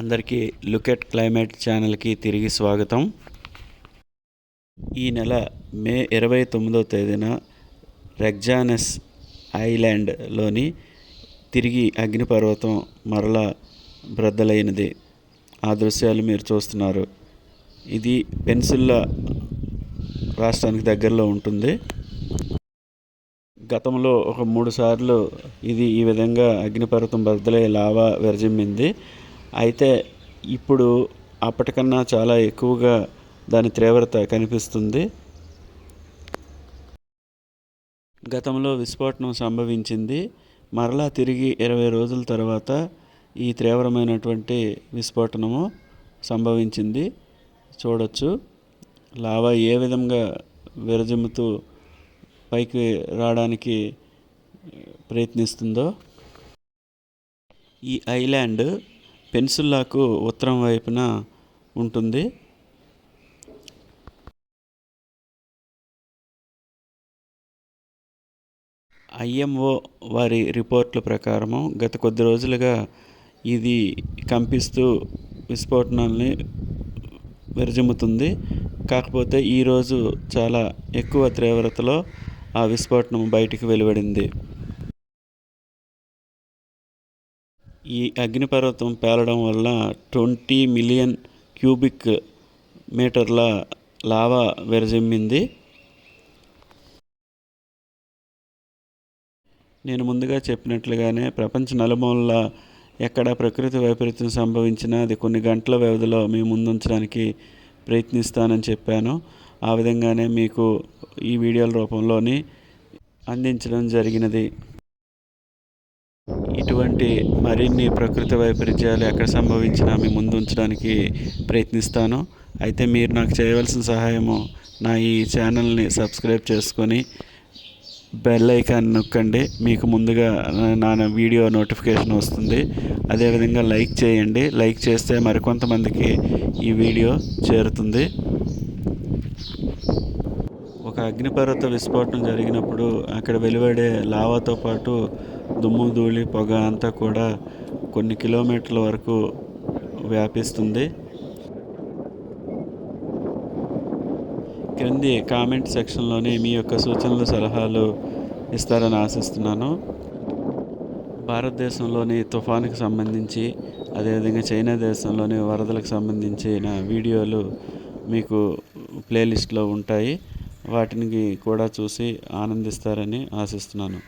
అందరికీ look at climate ఛానల్కి తిరిగి స్వాగతం. ఈ నెల మే ఇరవై తొమ్మిదో తేదీన రెగ్జానెస్ ఐలాండ్లోని తిరిగి అగ్నిపర్వతం మరలా బ్రద్దలైనది. ఆ దృశ్యాలు మీరు చూస్తున్నారు. ఇది పెన్సిల్లా రాష్ట్రానికి దగ్గరలో ఉంటుంది. గతంలో ఒక మూడు సార్లు ఇది ఈ విధంగా అగ్నిపర్వతం బద్దలై లావా విరజిమ్మింది. అయితే ఇప్పుడు అప్పటికన్నా చాలా ఎక్కువగా దాని తీవ్రత కనిపిస్తుంది. గతంలో విస్ఫోటనం సంభవించింది. మరలా తిరిగి ఇరవై రోజుల తర్వాత ఈ తీవ్రమైనటువంటి విస్ఫోటనము సంభవించింది. చూడొచ్చు. లావా ఏ విధంగా విరజిమ్ముతూ పైకి రావడానికి ప్రయత్నిస్తుందో. ఈ ఐలాండ్ పెన్సిల్లాకు ఉత్తరం వైపున ఉంటుంది. ఐఎంఓ వారి రిపోర్ట్ల ప్రకారము గత కొద్ది రోజులుగా ఇది కంపిస్తూ విస్ఫోటనాల్ని విరజిమ్ముతుంది. కాకపోతే ఈరోజు చాలా ఎక్కువ తీవ్రతలో ఆ విస్ఫోటనం బయటికి వెలువడింది. ఈ అగ్నిపర్వతం పేలడం వల్ల ట్వంటీ మిలియన్ క్యూబిక్ మీటర్ల లావా విరజిమ్మింది. నేను ముందుగా చెప్పినట్లుగానే ప్రపంచ నలుమూలల ఎక్కడ ప్రకృతి వైపరీత్యం సంభవించినా అది కొన్ని గంటల వ్యవధిలో మీ ముందుంచడానికి ప్రయత్నిస్తానని చెప్పాను. ఆ విధంగానే మీకు ఈ వీడియోల రూపంలోని అందించడం జరిగినది. ఇటువంటి మరిన్ని ప్రకృతి వైపరీత్యాలు ఎక్కడ సంభవించినా మీ ముందు ఉంచడానికి ప్రయత్నిస్తాను. అయితే మీరు నాకు చేయవలసిన సహాయము నా ఈ ఛానల్ని సబ్స్క్రైబ్ చేసుకొని బెల్ ఐకాన్ నొక్కండి. మీకు ముందుగా నా వీడియో నోటిఫికేషన్ వస్తుంది. అదేవిధంగా లైక్ చేయండి. లైక్ చేస్తే మరికొంతమందికి ఈ వీడియో చేరుతుంది. అగ్నిపర్వత విస్ఫోటనం జరిగినప్పుడు అక్కడ వెలువడే లావాతో పాటు దుమ్ము ధూళి పొగ అంతా కూడా కొన్ని కిలోమీటర్ల వరకు వ్యాపిస్తుంది. క్రింది కామెంట్ సెక్షన్లోని మీ యొక్క సూచనలు సలహాలు ఇస్తారని ఆశిస్తున్నాను. భారతదేశంలోని తుఫానుకు సంబంధించి అదేవిధంగా చైనా దేశంలోని వరదలకు సంబంధించిన వీడియోలు మీకు ప్లేలిస్ట్లో ఉంటాయి. వాటిని కూడా చూసి ఆనందిస్తారని ఆశిస్తున్నాను.